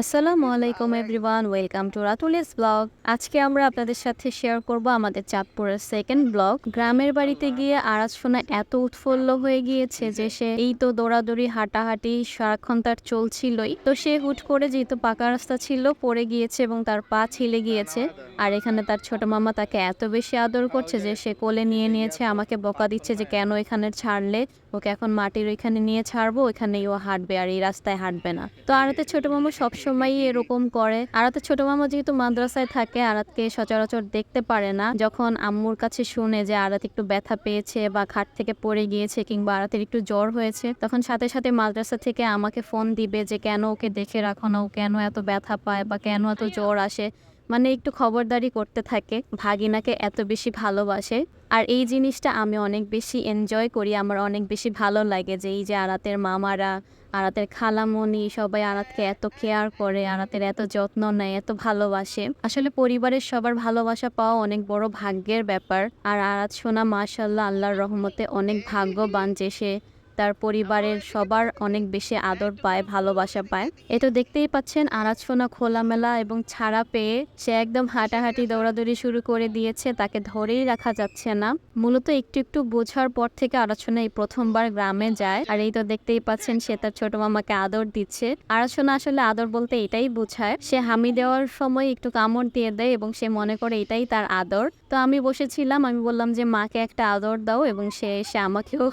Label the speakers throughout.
Speaker 1: আসসালামু আলাইকুম everyone, welcome to Ratul's blog. আজকে আমরা আপনাদের সাথে শেয়ার করব আমাদের চাঁদপুরের সেকেন্ড ব্লগ। গ্রামের বাড়িতে গিয়ে আরাজ শোনা এত উৎফুল্ল হয়ে গিয়েছে যে সে এই তো দৌড়াদৌড়ি, হাঁটাহাঁটি সারাক্ষণ তার চলছিলই। তো সে হুট করে যেহেতু পাকা রাস্তা ছিল, পড়ে গিয়েছে এবং তার পা ছিলে গিয়েছে। আর এখানে তার ছোট মামা তাকে এত বেশি আদর করছে যে সে কোলে নিয়ে নিয়েছে, আমাকে বকা দিচ্ছে যে কেন এখানে ছাড়লে? ওকে এখন মাটির ওইখানে নিয়ে ছাড়বো, ওইখানেই ও হাঁটবে আর এই রাস্তায় হাঁটবে না। তো আরাতে ছোট মামা সবসময়ই এরকম করে। আরাতে ছোট মামা যেহেতু মাদ্রাসায় থাকে, আরাতকে সচরাচর দেখতে পারে না। যখন আম্মুর কাছে শুনে যে আরাত একটু ব্যথা পেয়েছে বা খাট থেকে পড়ে গিয়েছে কিংবা আরাতের একটু জ্বর হয়েছে, তখন সাথে সাথে মাদ্রাসা থেকে আমাকে ফোন দিবে যে, কেন ওকে দেখে রাখো না? ও কেন এত ব্যথা পায় বা কেন এত জ্বর আসে? মানে একটু খবরদারি করতে থাকে, ভাগিনাকে এত বেশি ভালোবাসে। আর এই জিনিসটা আমি অনেক বেশি এনজয় করি, আমার অনেক বেশি ভালো লাগে যে এই যে আরাতের মামারা, আরাতের খালামণি সবাই আরাতকে এত কেয়ার করে, আরাতের এত যত্ন নেয়, এত ভালোবাসে। আসলে পরিবারের সবার ভালোবাসা পাওয়া অনেক বড় ভাগ্যের ব্যাপার। আর আরাত সোনা মাশাল্লাহ আল্লাহর রহমতে অনেক ভাগ্যবান যে সে তার পরিবারের সবার অনেক বেশি আদর পায়, ভালোবাসা পায়। এ তো দেখতেই পাচ্ছেন সোনা খোলামেলা এবং ছাড়া পেয়ে সে একদম হাঁটাহাঁটি, দৌড়াদৌড়ি শুরু করে দিয়েছে, তাকে ধরেই রাখা যাচ্ছে না। মূলত একটু একটু বোঝার পর থেকে আরাজ এই প্রথমবার গ্রামে যায়। আর এই তো দেখতেই পাচ্ছেন, সে তার ছোট মামাকে আদর দিচ্ছে। আরাজ সোনা আসলে আদর বলতে এটাই বোঝায়, সে হামি দেওয়ার সময় একটু কামড় দিয়ে দেয় এবং সে মনে করে এটাই তার আদর। তো আমি বসেছিলাম আমি বললাম যে মাকে একটা আদর দাও এবং সে এসে আমাকেও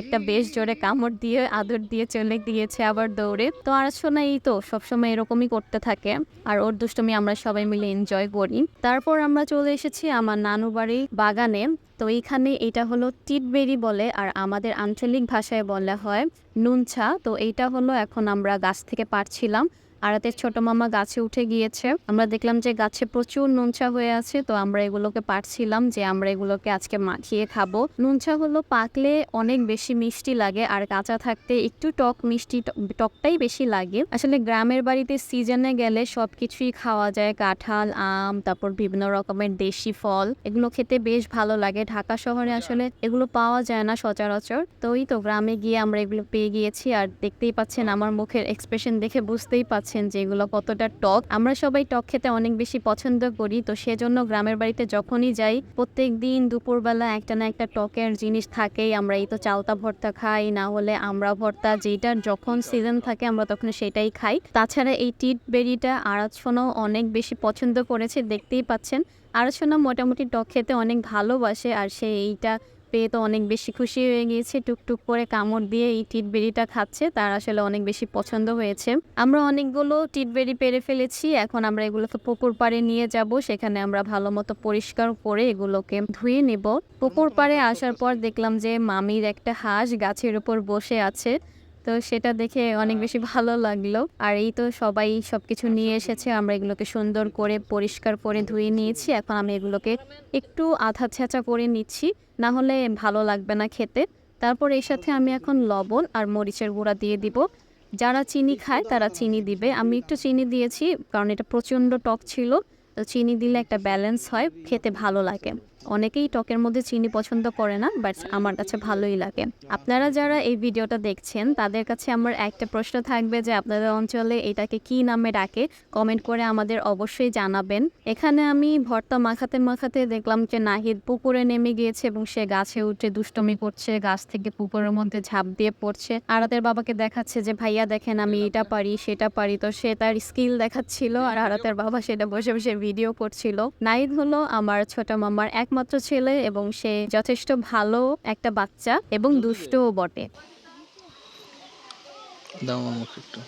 Speaker 1: একটা বেশ জোরে কামড় দিয়ে আদর দিয়ে চলে গিয়েছে আবার দৌড়ে। তো আর শোনা এই তো সবসময় এরকমই করতে থাকে আর ওর দুষ্টমি আমরা সবাই মিলে এনজয় করি। তারপর আমরা চলে এসেছি আমার নানু বাড়ি বাগানে। তো এইখানে এটা হলো টিটবেরি বলে আর আমাদের আঞ্চলিক ভাষায় বলা হয় নুনছা। তো এইটা হলো এখন আমরা গাছ থেকে পারছিলাম আরাতের ছোট মামা গাছে উঠে গিয়েছে। আমরা দেখলাম যে গাছে প্রচুর নুনচা হয়ে আছে, তো আমরা এগুলোকে পারছিলাম যে আমরা এগুলোকে আজকে মাখিয়ে খাব। নুনচা হলো পাকলে অনেক বেশি মিষ্টি লাগে আর কাঁচা থাকতে একটু টক মিষ্টি টকটাই বেশি লাগে। আসলে গ্রামের বাড়িতে সিজনে গেলে সবকিছুই খাওয়া যায়, কাঁঠাল, আম, তারপর বিভিন্ন রকমের দেশি ফল, এগুলো খেতে বেশ ভালো লাগে। ঢাকা শহরে আসলে এগুলো পাওয়া যায় না সচরাচর। তো ওই তো গ্রামে গিয়ে আমরা এগুলো পেয়ে গিয়েছি আর দেখতেই পাচ্ছেন, আমার মুখের এক্সপ্রেশন দেখে বুঝতেই পাচ্ছেন যে এগুলো কতটা টক। আমরা সবাই টক খেতে অনেক বেশি পছন্দ করি, তো সেজন্য গ্রামের বাড়িতে যখনই যাই প্রত্যেক দিন দুপুরবেলা একটা না একটা টকের জিনিস থাকেই। আমরা এই তো চালতা ভর্তা খাই, না হলে আমরা ভর্তা যেটার যখন সিজন থাকে আমরা তখন সেটাই খাই। তাছাড়া এই টিট বেরিটা আড়াতসোনাও অনেক বেশি পছন্দ করেছে, দেখতেই পাচ্ছেন। আড়াতসোনা মোটামুটি টক খেতে অনেক ভালোবাসে, আর সে এইটা পেয়ে তো অনেক বেশি খুশি হয়ে গিয়েছে। টুকটুক করে কামড় দিয়ে এই টিটবেরিটা খাচ্ছে, তার আসলে অনেক বেশি পছন্দ হয়েছে। আমরা অনেকগুলো টিটবেরি পেরে ফেলেছি, এখন আমরা এগুলোকে পুকুর পাড়ে নিয়ে যাব, সেখানে আমরা ভালো মতো পরিষ্কার করে এগুলোকে ধুয়ে নেব। পুকুর পাড়ে আসার পর দেখলাম যে মামির একটা হাঁস গাছের উপর বসে আছে। তো সেটা দেখে অনেক বেশি ভালো লাগল। আর এই তো সবাই সবকিছু নিয়ে এসেছে আমরা এগুলোকে সুন্দর করে পরিষ্কার করে ধুয়ে নিয়েছি এখন আমি এগুলোকে একটু আধা ছেঁচা করে নিচ্ছি না হলে ভালো লাগবে না খেতে। তারপর এর সাথে আমি এখন লবণ আর মরিচের গুঁড়া দিয়ে দিব। যারা চিনি খায় তারা চিনি দিবে। আমি একটু চিনি দিয়েছি কারণ এটা প্রচণ্ড টক ছিল তো চিনি দিলে একটা ব্যালেন্স হয় খেতে ভালো লাগে। অনেকেই টকের মধ্যে চিনি পছন্দ করে না বাট আমার কাছে ভালোই লাগে। আপনারা যারা এই ভিডিওটা দেখছেন, তাদের কাছে আমার একটা প্রশ্ন থাকবে যে আপনাদের অঞ্চলে এটাকে কি নামে ডাকে? কমেন্ট করে আমাদের অবশ্যই জানাবেন। এখানে আমি ভর্তা মাখাতে মাখাতে দেখলাম যে নাহিদ পুকুরে নেমে গিয়েছে এবং সে গাছে উঠে দুষ্টমি করছে, গাছ থেকে পুকুরের মধ্যে ঝাঁপ দিয়ে পড়ছে। আরাতের বাবাকে দেখাচ্ছে যে, ভাইয়া, দেখেন আমি এটা পারি, সেটা পারি। তো সে তার স্কিল দেখাচ্ছিল আর আরাতের বাবা সেটা বসে বসে ভিডিও করছিল। নাহিদ হলো আমার ছোট মামার একমাত্র ছেলে এবং সে যথেষ্ট ভালো একটা বাচ্চা এবং দুষ্টও বটে।
Speaker 2: দাও আমাকে একটু।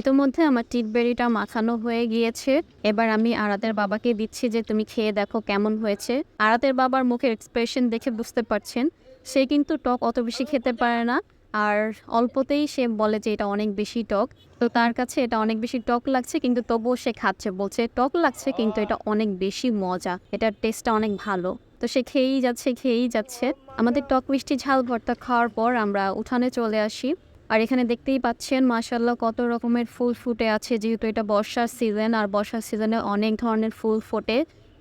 Speaker 1: ইতোমধ্যে আমার টিটবেরিটা মাখানো হয়ে গিয়েছে। এবার আমি আরাতের বাবাকে দিচ্ছি যে তুমি খেয়ে দেখো কেমন হয়েছে। আরাতের বাবার মুখের এক্সপ্রেশন দেখে বুঝতে পারছেন। সে কিন্তু টক অত বেশি খেতে পারে না। আর অল্পতেই সে বলে যে এটা অনেক বেশি টক। তো তার কাছে এটা অনেক বেশি টক লাগছে, কিন্তু তবুও সে খাচ্ছে, বলছে, টক লাগছে, কিন্তু এটা অনেক বেশি মজা। এটার টেস্টটা অনেক ভালো। তো সে খেয়েই যাচ্ছে খেয়েই যাচ্ছে। আমাদের টক মিষ্টি ঝাল ভর্তা খাওয়ার পর আমরা উঠানে চলে আসি। আর এখানে দেখতেই পাচ্ছেন মাশাল্লাহ কত রকমের ফুল ফুটে আছে। যেহেতু এটা বর্ষার সিজন, আর বর্ষার সিজনে অনেক ধরনের ফুল ফোটে।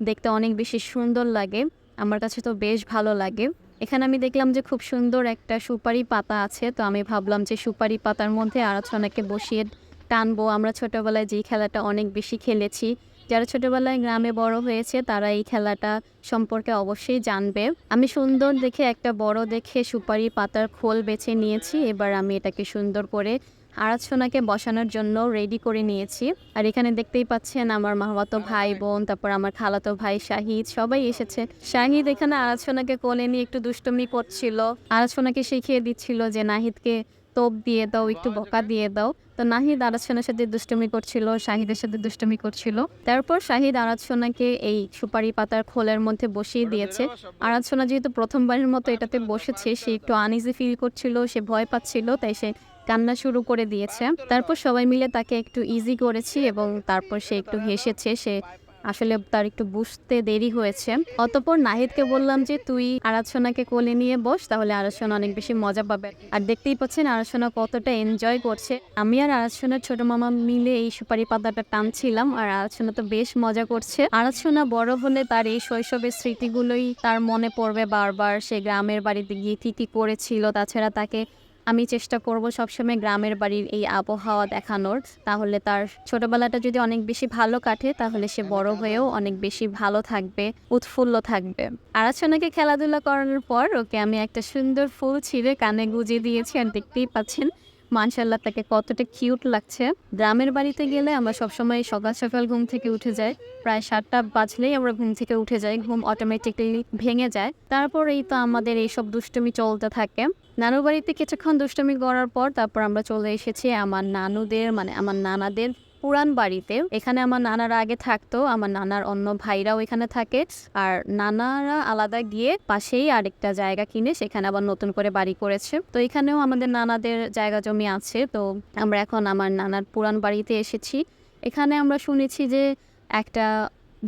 Speaker 1: দেখতে অনেক বেশি সুন্দর লাগে। আমার কাছে তো বেশ ভালো লাগে। এখানে আমি দেখলাম যে খুব সুন্দর একটা সুপারি পাতা আছে, তো আমি ভাবলাম যে সুপারি পাতার মধ্যে আরাচনাকে বসিয়ে টানবো। আমরা ছোটোবেলায় যেই খেলাটা অনেক বেশি খেলেছি, যারা ছোটোবেলায় গ্রামে বড় হয়েছে তারা এই খেলাটা সম্পর্কে অবশ্যই জানবে। আমি সুন্দর দেখে একটা বড় দেখে সুপারি পাতার খোল বেছে নিয়েছি, এবার আমি এটাকে সুন্দর করে আরাধনাকে বসানোর জন্য রেডি করে নিয়েছি। আর এখানে দেখতেই পাচ্ছেন আমার মামাতো ভাই বোন তারপর আমার খালাতো ভাই শাহিদ সবাই এসেছে। শাহিদ এখানে আরাধনাকে কোলে নিয়ে একটু দুষ্টুমি করছিল। আরাধনাকে শিখিয়ে দিচ্ছিল যে নাহিদকে তোপ দিয়ে দাও একটু বকা দিয়ে দাও। তো নাহিদ আরাধনার সাথে দুষ্টমি করছিল শাহিদের সাথে দুষ্টুমি করছিল। তারপর শাহিদ আরাধনাকে এই সুপারি পাতার খোলের মধ্যে বসিয়ে দিয়েছে। আরাধনা যেহেতু প্রথমবারের মতো এটাতে বসেছে সে একটু আনইজি ফিল করছিল সে ভয় পাচ্ছিল তাই সে কান্না শুরু করে দিয়েছে। তারপর সবাই মিলে তাকে একটু ইজি করেছি এবং তারপর সে একটু হেসেছে। সে আসলে তার একটু বুঝতে দেরি হয়েছে। অতপর নাহিদকে বললাম যে, তুই আরাধনাকে কোলে নিয়ে বস, তাহলে আরাধনা অনেক বেশি মজা পাবে। আর দেখতেই পাচ্ছেন আরাধনা কতটা এনজয় করছে। আমি আর আরাধনার ছোট মামা মিলে এই সুপারি পাতাটা টানছিলাম আর আরাধনা তো বেশ মজা করছে। আরাধনা বড় হলে তার এই শৈশবের স্মৃতিগুলোই তার মনে পড়বে বারবার। সে গ্রামের বাড়িতে গিয়ে কী কী করেছিল, তাছাড়া তাকে আমি চেষ্টা করব সবসময় গ্রামের বাড়ির এই আবহাওয়া দেখানোর। তাহলে তার ছোটবেলাটা যদি অনেক বেশি ভালো কাটে, তাহলে সে বড় হয়েও অনেক বেশি ভালো থাকবে, উৎফুল্ল থাকবে। আর আরাচনাকে খেলাধুলা করানোর পর ওকে আমি একটা সুন্দর ফুল ছিঁড়ে কানে গুজে দিয়েছি। আর দেখতেই পাচ্ছেন মানশাল্লাহ তাকে কতটা কিউট লাগছে। গ্রামের বাড়িতে গেলে আমরা সবসময় সকাল সকাল ঘুম থেকে উঠে যাই। প্রায় সাতটা বাজলেই আমরা ঘুম থেকে উঠে যাই, ঘুম অটোমেটিকলি ভেঙে যায়। তারপর এই তো আমাদের এইসব দুষ্টুমি চলতে থাকে। নানুর বাড়িতে কিছুক্ষণ দুষ্টুমি করার পর তারপর আমরা চলে এসেছি আমার নানুদের মানে আমার নানাদের পুরান বাড়িতে। এখানে আমার নানারা আগে থাকতো, আমার নানার অন্য ভাইরাও এখানে থাকে। আর নানারা আলাদা গিয়ে পাশেই আরেকটা জায়গা কিনে সেখানে আবার নতুন করে বাড়ি করেছে। তো এখানেও আমাদের নানাদের জায়গা জমি আছে। তো আমরা এখন আমার নানার পুরান বাড়িতে এসেছি। এখানে আমরা শুনেছি যে একটা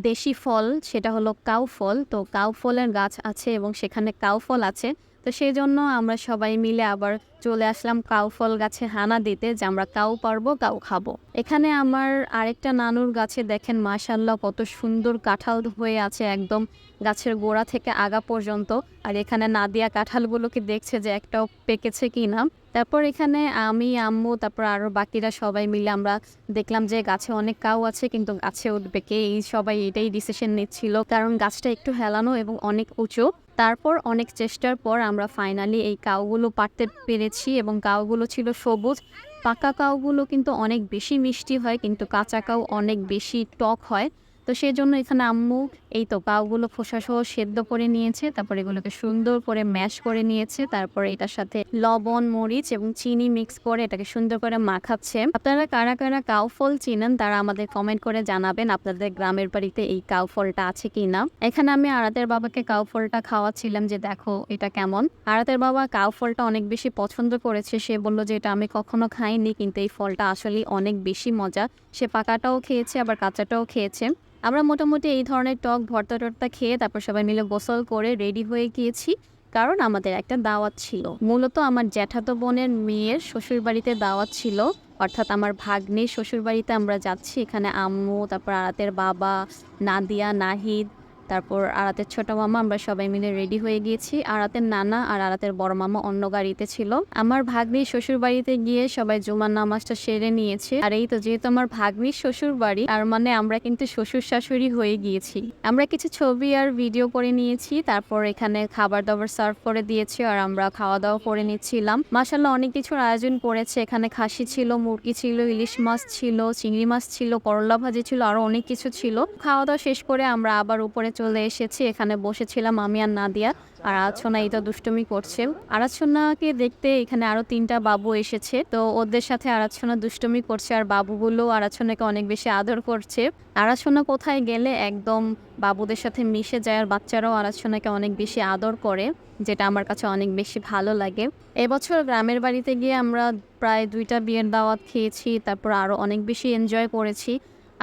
Speaker 1: দেশি ফল, সেটা হলো কাউ ফল। তো কাউ ফলের গাছ আছে এবং সেখানে কাউ ফল আছে। তো সেই জন্য আমরা সবাই মিলে আবার চলে আসলাম কাউ ফল গাছে হানা দিতে যে আমরা কাউ পারব, কাউ খাব। এখানে আমার আরেকটা নানুর গাছে দেখেন মাশাল্লাহ কত সুন্দর কাঁঠাল হয়ে আছে একদম গাছের গোড়া থেকে আগা পর্যন্ত। আর এখানে নাদিয়া কাঁঠালগুলোকে দেখছে যে একটাও পেকেছে কি না তারপর এখানে আমি, আম্মু, তারপর আরও বাকিরা সবাই মিলে আমরা দেখলাম যে গাছে অনেক কাউ আছে, কিন্তু গাছে উঠবে কে? এই সবাই এটাই ডিসিশন নিচ্ছিল। কারণ গাছটা একটু হেলানো এবং অনেক উঁচু। তারপর অনেক চেষ্টার পর আমরা ফাইনালি এই কাউগুলো পারতে পেরেছি এবং কাউগুলো ছিল সবুজ। পাকা কাউগুলো কিন্তু অনেক বেশি মিষ্টি হয়, কিন্তু কাঁচা কাউ অনেক বেশি টক হয়। তো সেই জন্য এখানে আম্মু এই তো কাউগুলো খোসা সহ সেদ্ধ করে নিয়েছে, তারপর এগুলোকে সুন্দর করে ম্যাশ করে নিয়েছে, তারপর এটার সাথে লবণ, মরিচ এবং চিনি মিক্স করে এটাকে সুন্দর করে মাখাচ্ছে। আপনারা কারা কারা কাউ ফল চিনেন তারা আমাদের কমেন্ট করে জানাবেন আপনাদের গ্রামের বাড়িতে এই কাউ ফলটা আছে কি না এখানে আমি আরাতের বাবাকে কাউ ফলটা খাওয়াচ্ছিলাম যে দেখো এটা কেমন। আরাতের বাবা কাউ ফলটা অনেক বেশি পছন্দ করেছে, সে বলল যে এটা আমি কখনো খাইনি, কিন্তু এই ফলটা আসলে অনেক বেশি মজা। সে পাকাটাও খেয়েছে, আবার কাঁচাটাও খেয়েছে। আমরা মোটামুটি এই ধরনের টক ভর্তা টর্তা খেয়ে তারপর সবাই মিলে গোসল করে রেডি হয়ে গিয়েছি। কারণ আমাদের একটা দাওয়াত ছিল। মূলত আমার জ্যাঠাতো বোনের মেয়ের শ্বশুর বাড়িতে দাওয়াত ছিল। অর্থাৎ আমার ভাগ্নে শ্বশুর বাড়িতে আমরা যাচ্ছি। এখানে আম্মু, তারপর আরাতের বাবা, নাদিয়া, নাহিদ তারপর আরাতের ছোট মামা, আমরা সবাই মিলে রেডি হয়ে গিয়েছি। আরাতের নানা আর আরাতের বড় মামা অন্য গাড়িতে ছিল। আমার ভাগ্নির শ্বশুর বাড়িতে গিয়ে সবাই জুমার নামাজটা সেরে নিয়েছে। আর এই তো যেহেতু আমার ভাগ্নির শ্বশুর বাড়ি আর মানে আমরা কিন্তু শ্বশুর শাশুড়ি হয়ে গিয়েছি। আমরা কিছু ছবি আর ভিডিও করে নিয়েছি, তারপর এখানে খাবার দাবার সার্ভ করে দিয়েছি আর আমরা খাওয়া দাওয়া করে নিচ্ছিলাম। মাসাল্লাহ অনেক কিছুর আয়োজন করেছে। এখানে খাসি ছিল, মুরগি ছিল, ইলিশ মাছ ছিল, চিংড়ি মাছ ছিল, করলা ভাজি ছিল, আরও অনেক কিছু ছিল। খাওয়া দাওয়া শেষ করে আমরা আবার উপরে চলে এসেছি। এখানে বসেছিলাম আমি আর নাদিয়া। আর আরাছনা এই তো দুষ্টুমি করছে। আরাছনাকে দেখতে এখানে আরও তিনটা বাবু এসেছে। তো ওদের সাথে আরাছনা দুষ্টুমি করছে আর বাবুগুলো আরাছনাকে অনেক বেশি আদর করছে। আরাছনা কোথায় গেলে একদম বাবুদের সাথে মিশে যায় আর বাচ্চারাও আরাছনাকে অনেক বেশি আদর করে, যেটা আমার কাছে অনেক বেশি ভালো লাগে। এবছর গ্রামের বাড়িতে গিয়ে আমরা প্রায় দুইটা বিয়ের দাওয়াত খেয়েছি, তারপর আরও অনেক বেশি এনজয় করেছি।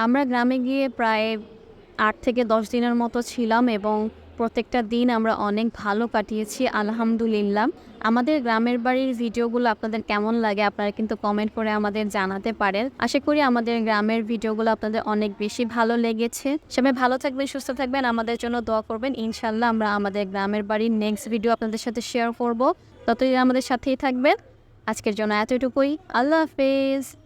Speaker 1: আমরা গ্রামে গিয়ে প্রায় আট থেকে দশ দিনের মতো ছিলাম এবং প্রত্যেকটা দিন আমরা অনেক ভালো কাটিয়েছি, আলহামদুলিল্লাহ। আমাদের গ্রামের বাড়ির ভিডিওগুলো আপনাদের কেমন লাগে আপনারা কিন্তু কমেন্ট করে আমাদের জানাতে পারেন। আশা করি আমাদের গ্রামের ভিডিওগুলো আপনাদের অনেক বেশি ভালো লেগেছে। সবাই ভালো থাকবেন, সুস্থ থাকবেন, আমাদের জন্য দোয়া করবেন। ইনশাল্লাহ আমরা আমাদের গ্রামের বাড়ির নেক্সট ভিডিও আপনাদের সাথে শেয়ার করব। ততদিন আমাদের সাথেই থাকবেন। আজকের জন্য এতটুকুই। আল্লাহ হাফেজ।